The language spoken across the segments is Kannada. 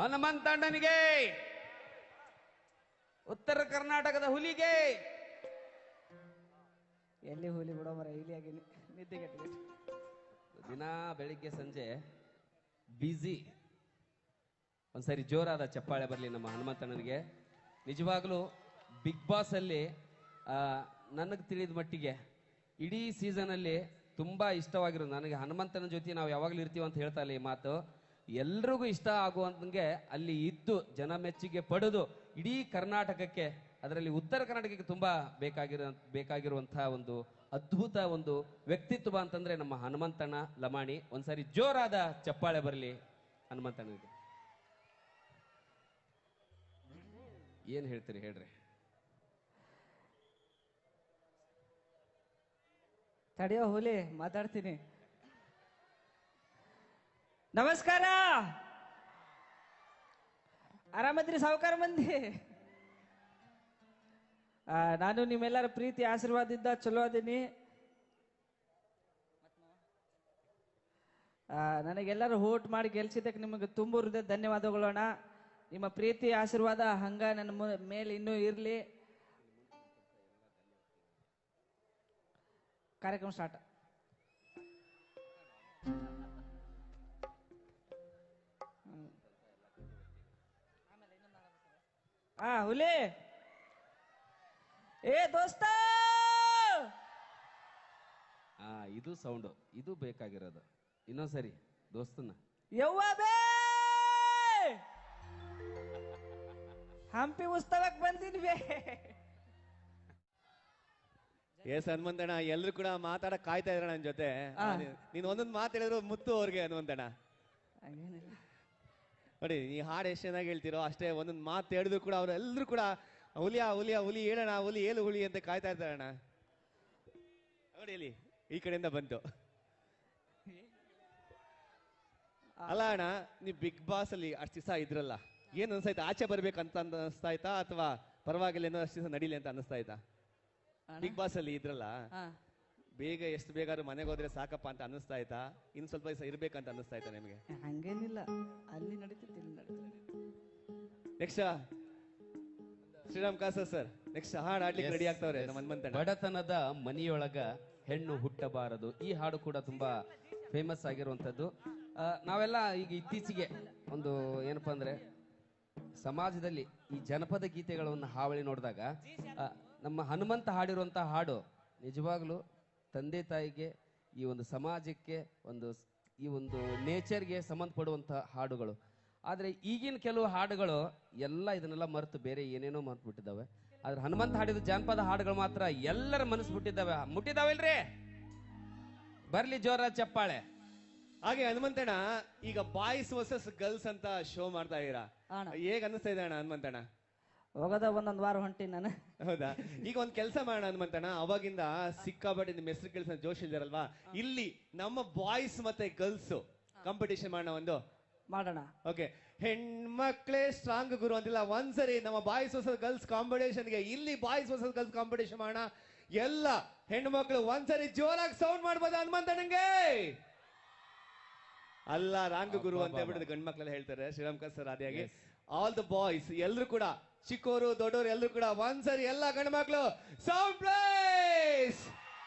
ಹನುಮಂತಣ್ಣನಿಗೆ ಉತ್ತರ ಕರ್ನಾಟಕದ ಹುಲಿಗೆ. ಎಲ್ಲಿ ಹುಲಿ ಬಿಡೋ ಮರ ಇಲ್ಲಿ ಆಗಿ ನಿದ್ದೆ ಕೆಟ್ಟಬಿಟ್ಟು ದಿನ ಬೆಳಿಗ್ಗೆ ಸಂಜೆ ಬ್ಯುಸಿ ಒಂದ್ಸರಿ ಜೋರಾದ ಚಪ್ಪಾಳೆ ಬರಲಿ ನಮ್ಮ ಹನುಮಂತಣ್ಣನಿಗೆ. ನಿಜವಾಗ್ಲೂ ಬಿಗ್ ಬಾಸ್ ಅಲ್ಲಿ ನನಗೆ ತಿಳಿದ ಮಟ್ಟಿಗೆ ಇಡೀ ಸೀಸನ್ ಅಲ್ಲಿ ತುಂಬಾ ಇಷ್ಟವಾಗಿರೋದು. ನನಗೆ ಹನುಮಂತನ ಜೊತೆ ನಾವು ಯಾವಾಗಲೂ ಇರ್ತೀವಿ ಅಂತ ಹೇಳ್ತಾ ಇಲ್ಲ ಈ ಮಾತು. ಎಲ್ರಿಗೂ ಇಷ್ಟ ಆಗುವಂತಂಗೆ ಅಲ್ಲಿ ಇದ್ದು ಜನ ಮೆಚ್ಚುಗೆ ಪಡೆದು ಇಡೀ ಕರ್ನಾಟಕಕ್ಕೆ, ಅದರಲ್ಲಿ ಉತ್ತರ ಕರ್ನಾಟಕಕ್ಕೆ ತುಂಬ ಬೇಕಾಗಿರೋ, ಬೇಕಾಗಿರುವಂತಹ ಒಂದು ಅದ್ಭುತ ಒಂದು ವ್ಯಕ್ತಿತ್ವ ಅಂತಂದ್ರೆ ನಮ್ಮ ಹನುಮಂತಣ್ಣ ಲಮಾಣಿ. ಒಂದ್ಸರಿ ಜೋರಾದ ಚಪ್ಪಾಳೆ ಬರಲಿ ಹನುಮಂತನಿಗೆ ಏನ್ ಹೇಳ್ತೀರಿ ಹೇಳ್ರಿ. ತಡೆಯೋ ಹುಲಿ ಮಾತಾಡ್ತೀನಿ. ನಮಸ್ಕಾರ. ಆರಾಮದ್ರಿ ಸಾವುಕಾರ ಮಂದಿ? ನಾನು ನಿಮ್ಮೆಲ್ಲರ ಪ್ರೀತಿ, ಆಶೀರ್ವಾದದಿಂದ ಚಲೋ ಅದೀನಿ. ನನಗೆಲ್ಲರೂ ಹೋಟ್ ಮಾಡಿ ಗೆಲ್ಸಿದ್ದಕ್ಕೆ ನಿಮಗೆ ತುಂಬ ಹೃದಯ ಧನ್ಯವಾದಗಳೋಣ ನಿಮ್ಮ ಪ್ರೀತಿ, ಆಶೀರ್ವಾದ, ಹಂಗ ನನ್ನ ಮೇಲೆ ಇನ್ನೂ ಇರಲಿ. ಕಾರ್ಯಕ್ರಮ ಸ್ಟಾರ್ಟ್ ಹಾ ಹುಲಿ. ಏ ದೋಸ್ತ! ಆ ಇದು ಸೌಂಡು ಇದು ಬೇಕಾಗಿರೋದು. ಇನ್ನೊಂದ್ಸರಿ ದೋಸ್ತನ್ನ. ಯವ್ವ ಬೇ! ಹಂಪಿ ಉತ್ಸವಕ್ಕೆ ಬಂದಿನಿ ಬೇ ಎಸ್ ಹನುಮಂತಣ್ಣ ಎಲ್ರು ಕೂಡ ಮಾತಾಡಕ್ ಕಾಯ್ತಾ ಇದ್ರ ನನ್ನ ಜೊತೆ. ಆ. ನೀನ್- ಒಂದೊಂದ್ ಮಾತಾಡಿದ್ರು ಮಾತು ಹೇಳಿದ್ರು ಮುತ್ತು ಅವ್ರಿಗೆ ಹನುಮಂತಣ್ಣ. ಹಂಗೇನಿಲ್ಲ. ನೋಡಿ ಈ ಹಾಡು ಎಷ್ಟು ಚೆನ್ನಾಗಿ ಹೇಳ್ತಿರೋ ಅಷ್ಟೇ ಒಂದೊಂದು ಮಾತು ಹೇಳಿದ್ರು ಕೂಡ ಅವರೆಲ್ಲರೂ ಕೂಡ ಹುಲಿಯ ಹುಲಿಯ ಹುಲಿ ಹೇಳೋಣ ಹುಲಿ ಏಳು ಹುಲಿ ಅಂತ ಕಾಯ್ತಾ ಇರ್ತಾರಣ್ಣ ನೋಡಿ ಇಲ್ಲಿ ಈ ಕಡೆಯಿಂದ ಬಂತು. ಅಲ್ಲ ಅಣ್ಣ ನೀ ಬಿಗ್ ಬಾಸ್ ಅಲ್ಲಿ ಅಷ್ಟು ದಿವಸ ಇದ್ರಲ್ಲ ಏನು ಅನ್ಸಾಯ್ತಾ ಆಚೆ ಬರ್ಬೇಕಂತ ಅನಿಸ್ತಾ ಇತ್ತಾ ಅಥವಾ ಪರವಾಗಿಲ್ಲ ಏನೋ ಅಷ್ಟು ದಿವಸ ನಡೀಲಿ ಅಂತ ಅನಿಸ್ತಾ ಇತ್ತಾ ಬಿಗ್ ಬಾಸ್ ಅಲ್ಲಿ ಇದ್ರಲ್ಲ ಬೇಗ ಎಷ್ಟು ಬೇಗಾದ್ರೂ ಮನೆಗೆ ಹೋದ್ರೆ ಸಾಕಪ್ಪ ಅಂತ ಅನಿಸ್ತಾ ಆಯ್ತಾ ಇನ್ ಸ್ವಲ್ಪ ದಿವಸ ಇರ್ಬೇಕಂತ ಅನ್ನಿಸ್ತಾ ಆಯ್ತಾ ನಿಮಗೆ? ಹಂಗೇನಿಲ್ಲ. ಅಲ್ಲಿ ನಡೀತಿತ್ತು ಇಲ್ಲಿ ನೆಕ್ಸ್ಟ್. ಶ್ರೀರಾಮ್ ಕಾಸ ಸರ್ ನೆಕ್ಸ್ಟ್ ಹಾಡು ಆಡ್ಲಿಕ್ಕೆ ರೆಡಿ ಆಗ್ತಾವ್ರೆ ನಮ್ಮ ಬಡತನದ ಮನೆಯೊಳಗ ಹೆಣ್ಣು ಹುಟ್ಟಬಾರದು. ಈ ಹಾಡು ಕೂಡ ತುಂಬಾ ಫೇಮಸ್ ಆಗಿರುವಂತದ್ದು ಆ, ನಾವೆಲ್ಲ ಈಗ ಇತ್ತೀಚೆಗೆ ಒಂದು ಏನಪ್ಪಾ ಅಂದ್ರೆ ಸಮಾಜದಲ್ಲಿ ಈ ಜನಪದ ಗೀತೆಗಳನ್ನು ಹಾವಳಿ ನೋಡಿದಾಗ ಆ, ನಮ್ಮ ಹನುಮಂತ ಹಾಡಿರುವಂತ ಹಾಡು ನಿಜವಾಗ್ಲೂ ತಂದೆ ತಾಯಿಗೆ ಈ ಒಂದು ಸಮಾಜಕ್ಕೆ ಒಂದು ಸ್- ಈ ಒಂದು ನೇಚರ್ಗೆ ಸಂಬಂಧಪಡುವಂತ ಹಾಡುಗಳು. ಆದರೆ ಈಗಿನ ಕೆಲವು ಹಾಡುಗಳು ಎಲ್ಲ ಇದನ್ನೆಲ್ಲ ಮರೆತು ಬೇರೆ ಏನೇನೋ ಮರೆತು ಬಿಟ್ಟಿದ್ದಾವೆ. ಆದ್ರೆ ಹನುಮಂತ ಹಾಡಿದ ಜಾನಪದ ಹಾಡುಗಳು ಮಾತ್ರ ಎಲ್ಲರ ಮನಸ್ಸು ಬಿಟ್ಟಿದ್ದಾವೆ ಮುಟ್ಟಿದಾವಲ್ರಿ? ಬರ್ಲಿ ಜೋರ ಚಪ್ಪಾಳೆ. ಹಾಗೆ ಹನುಮಂತಣ್ಣ ಈಗ ಬಾಯ್ಸ್ ವರ್ಸಸ್ ಗರ್ಲ್ಸ್ ಅಂತ ಶೋ ಮಾಡ್ತಾ ಇದೀರಾ. ಹೇಗ್ ಅನ್ನಿಸ್ತಾ ಇದೆ ಅಣ್ಣ ಹನುಮಂತಣ್ಣ? ಹೋಗೋದ ಒಂದೊಂದು ವಾರ ಹೊಂಟಿ ನಾನು. ಹೌದಾ? ಈಗ ಒಂದ್ ಕೆಲಸ ಮಾಡೋಣ ಹನುಮಂತಣ್ಣ. ಅವಾಗಿಂದ ಸಿಕ್ಕಾಪಟ್ಟೆ ನಿಮ್ ಹೆಸರು ಕೆಲಸ ಜೋಶ್ ಇದಾರಲ್ವಾ ಇಲ್ಲಿ ನಮ್ಮ ಬಾಯ್ಸ್ ಮತ್ತೆ ಗರ್ಲ್ಸ್ ಕಾಂಪಿಟೇಷನ್ ಮಾಡೋಣ ಒಂದು. ಮಾಡೋಣ. ಓಕೆ. ಹೆಣ್ಮಕ್ಳೇ ಸ್ಟ್ರಾಂಗ್ ಗುರು ಅಂತಿಲ್ಲ ಒಂದ್ಸರಿ ನಮ್ಮ ಬಾಯ್ಸ್ ಹೊಸ ಗರ್ಲ್ಸ್ ಕಾಂಪಿಟೇಷನ್ಗೆ ಇಲ್ಲಿ ಬಾಯ್ಸ್ ಹೊಸ ಗರ್ಲ್ಸ್ ಕಾಂಪಿಟೇಷನ್ ಮಾಡೋಣ. ಎಲ್ಲ ಹೆಣ್ಮಕ್ಳು ಒಂದ್ಸರಿ ಜೋರಾಗಿ ಸೌಂಡ್ ಮಾಡ್ಬೋದ ಹನುಮಂತಣ್ಣಂಗೆ. ಅಲ್ಲ ರಾಂಗ್ ಗುರು ಅಂತ ಹೇಳ್ಬಿಟ್ಟು ಗಂಡ್ ಮಕ್ಳೆಲ್ಲ ಹೇಳ್ತಾರೆ. ಶ್ರೀರಾಮ್ ಕರ್ ಸರ್ ಆದಿಯಾಗಿ. ಆಲ್ ದ ಬಾಯ್ಸ್ ಎಲ್ಲರೂ ಕೂಡ ಚಿಕ್ಕವರು ದೊಡ್ಡವರು ಎಲ್ಲರೂ ಕೂಡ ಒಂದ್ಸರಿ ಎಲ್ಲ ಗಂಡು ಮಕ್ಕಳು ಸೌಂಡ್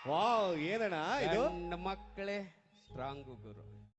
ವಾವ್, ಏನಣ್ಣ ಇದು? ಮಕ್ಕಳೇ ಸ್ಟ್ರಾಂಗ್ ಗುರು.